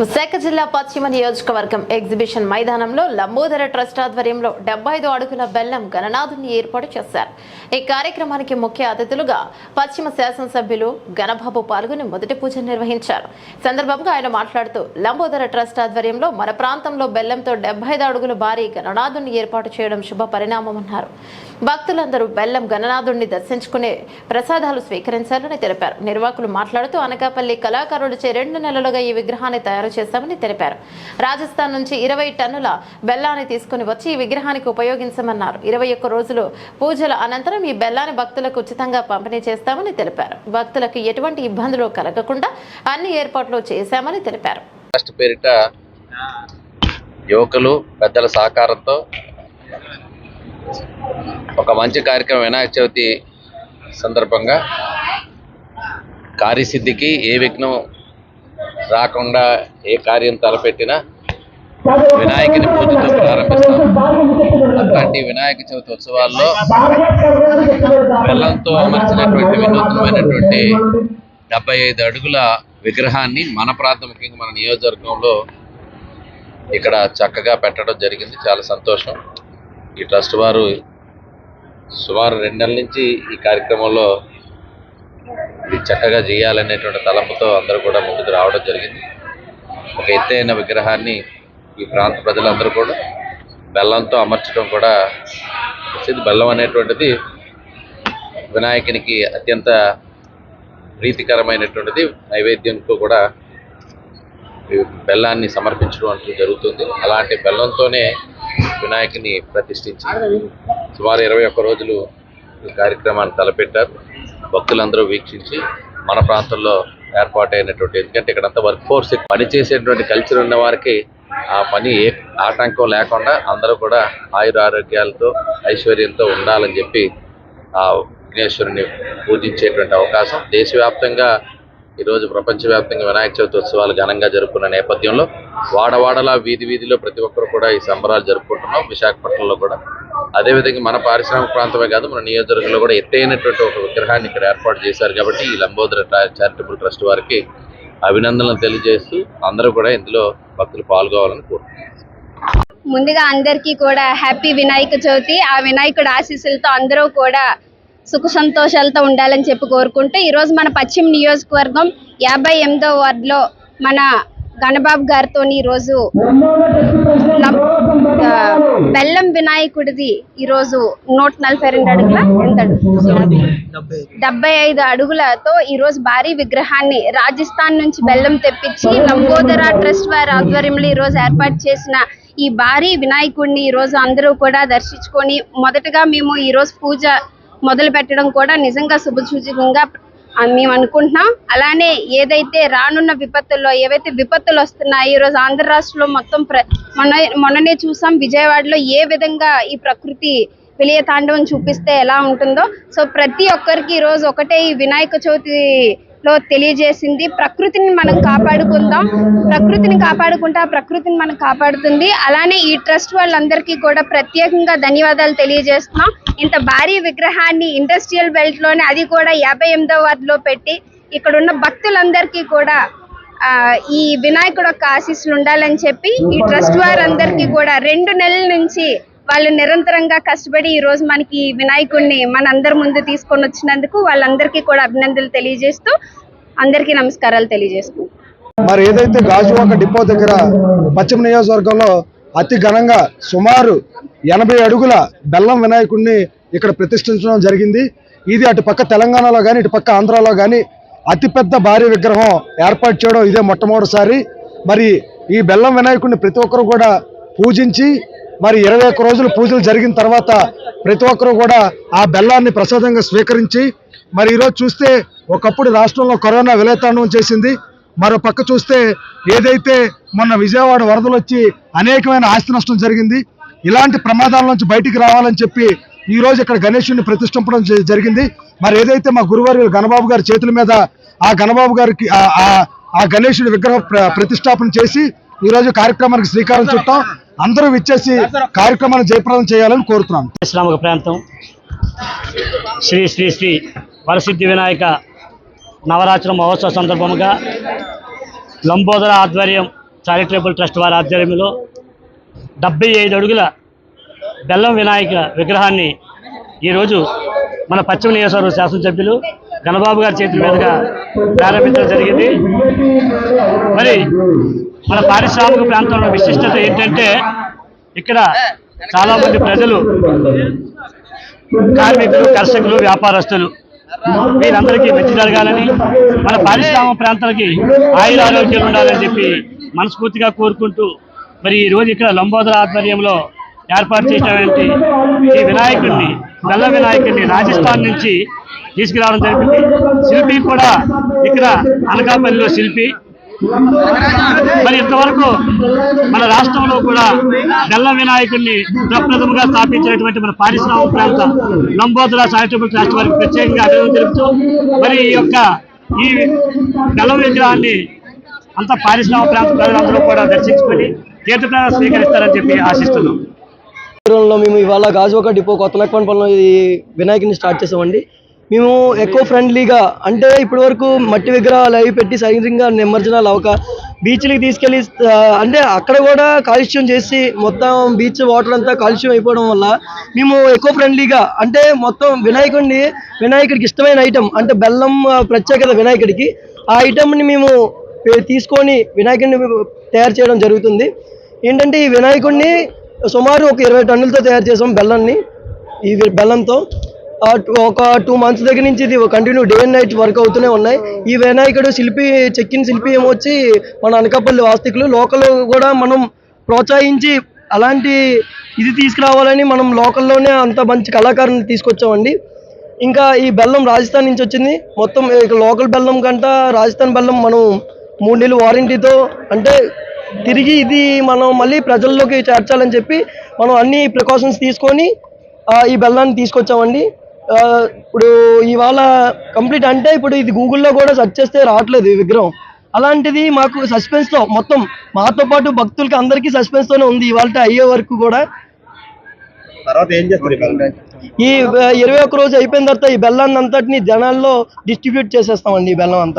విశాఖ జిల్లా పశ్చిమ నియోజకవర్గం ఎగ్జిబిషన్ మైదానంలో లంబోదర ట్రస్ట్ ఆధ్వర్యంలో డెబ్బై ఐదు అడుగుల బెల్లం గణనాథుని ఏర్పాటు చేశారు. ఈ కార్యక్రమానికి ముఖ్య అతిథులుగా పశ్చిమ శాసనసభ్యులు గణబాబు పాల్గొని మొదటి పూజ నిర్వహించారు. సందర్భంగా ఆయన మాట్లాడుతూ లంబోదర ట్రస్ట్ ఆధ్వర్యంలో మన ప్రాంతంలో బెల్లంతో డెబ్బై ఐదు అడుగుల భారీ గణనాథుని ఏర్పాటు చేయడం శుభ పరిణామమన్నారు భక్తులందరూ బెల్లం గణనాథుడిని దర్శించుకునే ప్రసాదాలు స్వీకరించాలని తెలిపారు. నిర్వాహకులు మాట్లాడుతూ అనకాపల్లి కళాకారులచే రెండు నెలలుగా ఈ విగ్రహాన్ని తయారు చేశామని తెలిపారు. రాజస్థాన్ నుంచి ఇరవై టన్నుల బెల్లాన్ని తీసుకుని వచ్చి ఈ విగ్రహానికి ఉపయోగించమన్నారు. ఇరవై ఒక్క రోజులు పూజల అనంతరం ఈ బెల్లాన్ని భక్తులకు ఉచితంగా పంపిణీ చేస్తామని తెలిపారు. భక్తులకు ఎటువంటి ఇబ్బందులు కలగకుండా అన్ని ఏర్పాట్లు చేశామని తెలిపారు. పేరిట యువకులు పెద్దల సహకారంతో ఒక మంచి కార్యక్రమం వినాయక చవితి సందర్భంగా కార్యసిద్ధికి ఏ విఘ్నం రాకుండా ఏ కార్యం తలపెట్టినా వినాయకుని పూజతో ప్రారంభిస్తాం. అట్లాంటి వినాయక చవితి ఉత్సవాల్లో బెల్లంతో అమర్చినటువంటి వినూత్నమైనటువంటి డెబ్బై ఐదు అడుగుల విగ్రహాన్ని మన ప్రాంతం ముఖ్యంగా మన నియోజకవర్గంలో ఇక్కడ చక్కగా పెట్టడం జరిగింది. చాలా సంతోషం. ఈ ట్రస్ట్ వారు సుమారు రెండు నెలల నుంచి ఈ కార్యక్రమంలో ఇది చక్కగా చేయాలనేటువంటి తలంపుతో అందరూ కూడా ముందుకు రావడం జరిగింది. ఒక ఎత్తైన విగ్రహాన్ని ఈ ప్రాంత ప్రజలందరూ కూడా బెల్లంతో అమర్చడం కూడా వచ్చింది బెల్లం అనేటువంటిది వినాయకునికి అత్యంత ప్రీతికరమైనటువంటిది. నైవేద్యంతో కూడా ఈ బెల్లాన్ని సమర్పించడం అంటూ జరుగుతుంది. అలాంటి బెల్లంతోనే వినాయకుని ప్రతిష్ఠించి సుమారు ఇరవై ఒక్క రోజులు ఈ కార్యక్రమాన్ని తలపెట్టారు. భక్తులందరూ వీక్షించి మన ప్రాంతంలో ఏర్పాటైనటువంటి ఎందుకంటే ఇక్కడంతా వర్క్ ఫోర్స్ పనిచేసేటువంటి కల్చర్ ఉన్న వారికి ఆ పని ఏ ఆటంకం లేకుండా అందరూ కూడా ఆయుర ఆరోగ్యాలతో ఐశ్వర్యంతో ఉండాలని చెప్పి ఆ విఘ్నేశ్వరుని పూజించేటువంటి అవకాశం. దేశవ్యాప్తంగా ఈరోజు ప్రపంచవ్యాప్తంగా వినాయక చవితి ఉత్సవాలు ఘనంగా జరుపుకున్న నేపథ్యంలో వాడవాడలా వీధి వీధిలో ప్రతి ఒక్కరు కూడా ఈ సంబరాలు జరుపుకుంటున్నాం విశాఖపట్నంలో కూడా. అదేవిధంగా మన పారిశ్రామిక ప్రాంతమే కాదు మన నియోజకవర్గంలో కూడా ఎత్తైనటువంటి ఒక విగ్రహాన్ని ఇక్కడ ఏర్పాటు చేశారు కాబట్టి ఈ లంబోదర చారిటబుల్ ట్రస్ట్ వారికి అభినందనలు తెలియజేస్తూ అందరూ కూడా ఇందులో భక్తులు పాల్గొవాలని కోరుతున్నాను ముందుగా అందరికీ కూడా హ్యాపీ వినాయక చవితి. ఆ వినాయకుడు ఆశీస్సులతో అందరూ కూడా సుఖ సంతోషాలతో ఉండాలని చెప్పి కోరుకుంటూ ఈరోజు మన పశ్చిమ నియోజకవర్గం యాభై ఎనిమిదో వార్డులో మన గణబాబు గారితో ఈరోజు బెల్లం వినాయకుడిది ఈరోజు నూట నలభై రెండు అడుగుల ఎంత డెబ్బై ఐదు అడుగులతో ఈ రోజు భారీ విగ్రహాన్ని రాజస్థాన్ నుంచి బెల్లం తెప్పించి లంబోదర ట్రస్ట్ వారి ఆధ్వర్యంలో ఈ రోజు ఏర్పాటు చేసిన ఈ భారీ వినాయకుడిని ఈ రోజు అందరూ కూడా దర్శించుకొని మొదటగా మేము ఈ రోజు పూజ మొదలు పెట్టడం కూడా నిజంగా శుభసూచకంగా మేము అనుకుంటున్నాం. అలానే ఏదైతే రానున్న విపత్తుల్లో ఏవైతే విపత్తులు వస్తున్నాయో ఈ రోజు ఆంధ్ర రాష్ట్రంలో మొత్తం ప్ర మొన్న మొన్ననే చూసాం విజయవాడలో ఏ విధంగా ఈ ప్రకృతి విలయ తాండవం చూపిస్తే ఎలా ఉంటుందో. సో ప్రతి ఒక్కరికి ఈ రోజు ఒకటే ఈ వినాయక చవితి లో తెలియజేసింది. ప్రకృతిని మనం కాపాడుకుందాం. ప్రకృతిని కాపాడుకుంటే ఆ ప్రకృతిని మనం కాపాడుతుంది. అలానే ఈ ట్రస్ట్ వాళ్ళందరికీ కూడా ప్రత్యేకంగా ధన్యవాదాలు తెలియజేస్తున్నాం. ఇంత భారీ విగ్రహాన్ని ఇండస్ట్రియల్ బెల్ట్లోనే అది కూడా యాభై ఎనిమిదో వార్డులో పెట్టి ఇక్కడ ఉన్న భక్తులందరికీ కూడా ఈ వినాయకుడు యొక్క ఆశీస్సులు ఉండాలని చెప్పి ఈ ట్రస్ట్ వారందరికీ కూడా రెండు నెలల నుంచి వాళ్ళు నిరంతరంగా కష్టపడి ఈ రోజు మనకి వినాయకుడిని మన అందరి ముందు తీసుకొని వచ్చినందుకు వాళ్ళందరికీ కూడా అభినందనలు తెలియజేస్తూ అందరికీ నమస్కారాలు తెలియజేస్తూ మరి ఏదైతే గాజువాక డిపో దగ్గర పశ్చిమ నియోజకవర్గంలో అతి ఘనంగా సుమారు ఎనభై అడుగుల బెల్లం వినాయకుడిని ఇక్కడ ప్రతిష్ఠించడం జరిగింది. ఇది అటు పక్క తెలంగాణలో కానీ ఇటు పక్క ఆంధ్రాలో కానీ అతిపెద్ద భారీ విగ్రహం ఏర్పాటు చేయడం ఇదే మొట్టమొదటిసారి. మరి ఈ బెల్లం వినాయకుడిని ప్రతి ఒక్కరు కూడా పూజించి మరి ఇరవై ఒక్క రోజులు పూజలు జరిగిన తర్వాత ప్రతి ఒక్కరూ కూడా ఆ బెల్లాన్ని ప్రసాదంగా స్వీకరించి మరి ఈరోజు చూస్తే ఒకప్పుడు రాష్ట్రంలో కరోనా విలయతాండవం చేసింది. మరో పక్క చూస్తే ఏదైతే మొన్న విజయవాడ వరదలు వచ్చి అనేకమైన ఆస్తి నష్టం జరిగింది. ఇలాంటి ప్రమాదాల నుంచి బయటికి రావాలని చెప్పి ఈ రోజు ఇక్కడ గణేషుని ప్రతిష్ఠింపడం జరిగింది. మరి ఏదైతే మా గురువారు గణబాబు గారి చేతుల మీద ఆ గణబాబు గారికి ఆ- గణేషుడి విగ్రహ ప్ర- ప్రతిష్టాపన చేసి ఈ రోజు కార్యక్రమానికి శ్రీకారం చుట్టాం. అందరూ విచ్చేసి కార్యక్రమాన్ని జయప్రదం చేయాలని కోరుతున్నాను శ్రామక ప్రాంతం. శ్రీ శ్రీ శ్రీ వరసిద్ధి వినాయక నవరాత్రి మహోత్సవ సందర్భముగా లంబోదర ఆధ్వర్యం చారిటబుల్ ట్రస్ట్ వారి ఆధ్వర్యంలో డెబ్బై ఐదు అడుగుల బెల్లం వినాయక విగ్రహాన్ని ఈరోజు మన పశ్చిమ నియోజకవర్గ శాసనసభ్యులు గణబాబు గారి చేతుల మీదుగా ప్రారంభించడం జరిగింది. మరి మన పారిశ్రామిక ప్రాంతంలో విశిష్టత ఏంటంటే ఇక్కడ చాలామంది ప్రజలు కార్మికులు కర్షకులు వ్యాపారస్తులు వీరందరికీ మంచి జరగాలని మన పారిశ్రామిక ప్రాంతాలకి ఆయుర ఆరోగ్యాలు ఉండాలని చెప్పి మనస్ఫూర్తిగా కోరుకుంటూ మరి ఈ రోజు ఇక్కడ లంబోదర ఆధ్వర్యంలో ఏర్పాటు చేసినటువంటి ఈ వినాయకుడిని బెల్ల వినాయకుడిని రాజస్థాన్ నుంచి తీసుకురావడం జరిగింది. శిల్పి కూడా ఇక్కడ అనకాపల్లిలో శిల్పి. మరి ఇంతవరకు మన రాష్ట్రంలో కూడా బెల్ల వినాయకుడిని ప్రప్రథముగా స్థాపించినటువంటి మన పారిశ్రామిక ప్రాంతం లంబోదరా చారిటబుల్ ట్రస్ట్ వారికి ప్రత్యేకంగా అభివృద్ధి తెలుపుతూ మరి ఈ యొక్క ఈ బెల్ల విగ్రహాన్ని అంత పారిశ్రామిక ప్రాంత ప్రజలందరూ కూడా దర్శించుకొని తీర్థప్రాణం స్వీకరిస్తారని చెప్పి ఆశిస్తున్నాం. లో మేము ఇవాళ గాజువాక డిపో కొత్త లక్ష్మణపల్లిలో ఈ వినాయకుడిని స్టార్ట్ చేసామండి. మేము ఎక్కువ ఫ్రెండ్లీగా అంటే ఇప్పటి వరకు మట్టి విగ్రహాలు అవి పెట్టి సైనికంగా నిమజ్జనాలు అవక బీచ్లకి తీసుకెళ్ళి అంటే అక్కడ కూడా కాలుష్యం చేసి మొత్తం బీచ్ వాటర్ అంతా కాలుష్యం అయిపోవడం వల్ల మేము ఎక్కువ ఫ్రెండ్లీగా అంటే మొత్తం వినాయకుడిని వినాయకుడికి ఇష్టమైన ఐటెం అంటే బెల్లం ప్రత్యేకత వినాయకుడికి ఆ ఐటెంని మేము తీసుకొని వినాయకుడిని తయారు చేయడం జరుగుతుంది. ఏంటంటే ఈ వినాయకుడిని సుమారు ఒక ఇరవై టన్నులతో తయారు చేసాం బెల్లాన్ని ఈ బెల్లంతో ఒక టూ మంత్స్ దగ్గర నుంచి ఇది continue day and night work అవుతూనే ఉన్నాయి. ఈ వినాయకుడు శిల్పి చెక్కిన శిల్పి ఏమొచ్చి మన అనకాపల్లి వాస్తికులు లోకల్ కూడా మనం ప్రోత్సహించి అలాంటి ఇది తీసుకురావాలని మనం లోకల్లోనే అంత మంచి కళాకారుని తీసుకొచ్చామండి. ఇంకా ఈ బెల్లం రాజస్థాన్ నుంచి వచ్చింది. మొత్తం లోకల్ బెల్లం కంట రాజస్థాన్ బెల్లం మనం మూడు నెలలు వారంటీతో అంటే తిరిగి ఇది మనం మళ్ళీ ప్రజల్లోకి చేర్చాలని చెప్పి మనం అన్ని ప్రికాషన్స్ తీసుకొని ఈ బెల్లాన్ని తీసుకొచ్చామండి. ఇప్పుడు ఇవాళ కంప్లీట్ అంటే ఇప్పుడు ఇది గూగుల్లో కూడా సెర్చ్ చేస్తే రావట్లేదు ఈ విగ్రహం. అలాంటిది మాకు సస్పెన్స్తో మొత్తం మాతో పాటు భక్తులకి అందరికీ సస్పెన్స్తోనే ఉంది ఇవాళ అయ్యే వరకు కూడా. తర్వాత ఏం చేస్తారు ఈ ఇరవై ఒక్క రోజు అయిపోయిన తర్వాత ఈ బెల్లాన్ని అంతటిని జనాల్లో డిస్ట్రిబ్యూట్ చేసేస్తామండి ఈ బెల్లం అంతా.